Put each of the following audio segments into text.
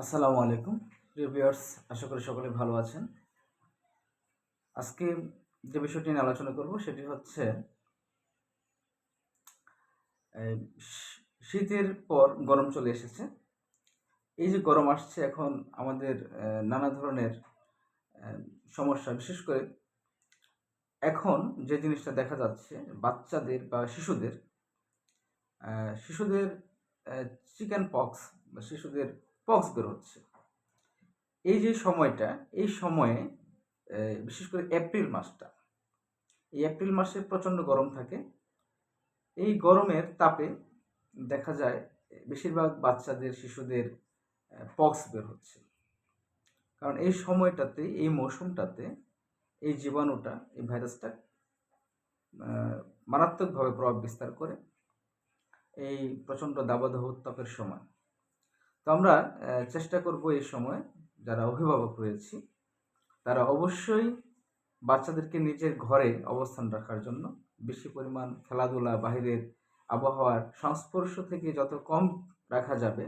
আসসালামু আলাইকুম। প্রিয় ভিউয়ার্স, আশা করি সকলে ভালো আছেন। আজকে যে বিষয়টি নিয়ে আলোচনা করব সেটি হচ্ছে শীতের পর গরম চলে এসেছে। এই যে গরম আসছে এখন আমাদের নানা ধরনের সমস্যা। বিশেষ করে এখন যে জিনিসটা দেখা যাচ্ছে, বাচ্চাদের বা শিশুদের শিশুদের চিকেন পক্স বা শিশুদের পক্স বের হচ্ছে। এই যে সময়টা, এই সময়ে বিশেষ করে এপ্রিল মাসটা, এই এপ্রিল মাসে প্রচণ্ড গরম থাকে। এই গরমের তাপে দেখা যায়, বেশিরভাগ বাচ্চাদের, শিশুদের পক্স বের হচ্ছে। কারণ এই সময়টাতে, এই মৌসুমটাতে, এই জীবাণুটা, এই ভাইরাসটা মারাত্মকভাবে প্রভাব বিস্তার করে। এই প্রচণ্ড দাবদাহ উত্তাপের সময়। তো আমরা চেষ্টা করব এই সময় যারা অভিভাবক রয়েছি, তারা অবশ্যই বাচ্চাদেরকে নিজের ঘরে অবস্থান রাখার জন্য বেশি পরিমাণ খেলাধুলা, বাহিরের আবহাওয়ার সংস্পর্শ থেকে যত কম রাখা যাবে,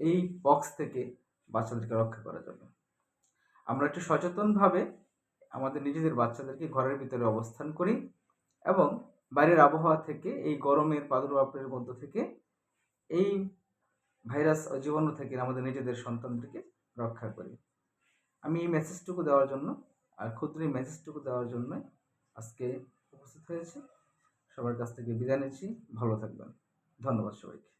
এই বক্স থেকে বাচ্চাদেরকে রক্ষা করা যাবে। আমরা একটু সচেতনভাবে আমাদের নিজেদের বাচ্চাদেরকে ঘরের ভিতরে অবস্থান করি এবং বাইরের আবহাওয়া থেকে, এই গরমের প্রাদুর্ভাবের মধ্য থেকে, এই ভাইরাস ও জীবাণু থেকে আমাদের নিজেদের সন্তানদেরকে রক্ষা করি। আমি এই মেসেজটুকু দেওয়ার জন্য আর ক্ষুদ্র এই মেসেজটুকু দেওয়ার জন্য আজকে উপস্থিত হয়েছে। সবার কাছ থেকে বিদায় নিচ্ছি। ভালো থাকবেন। ধন্যবাদ সবাইকে।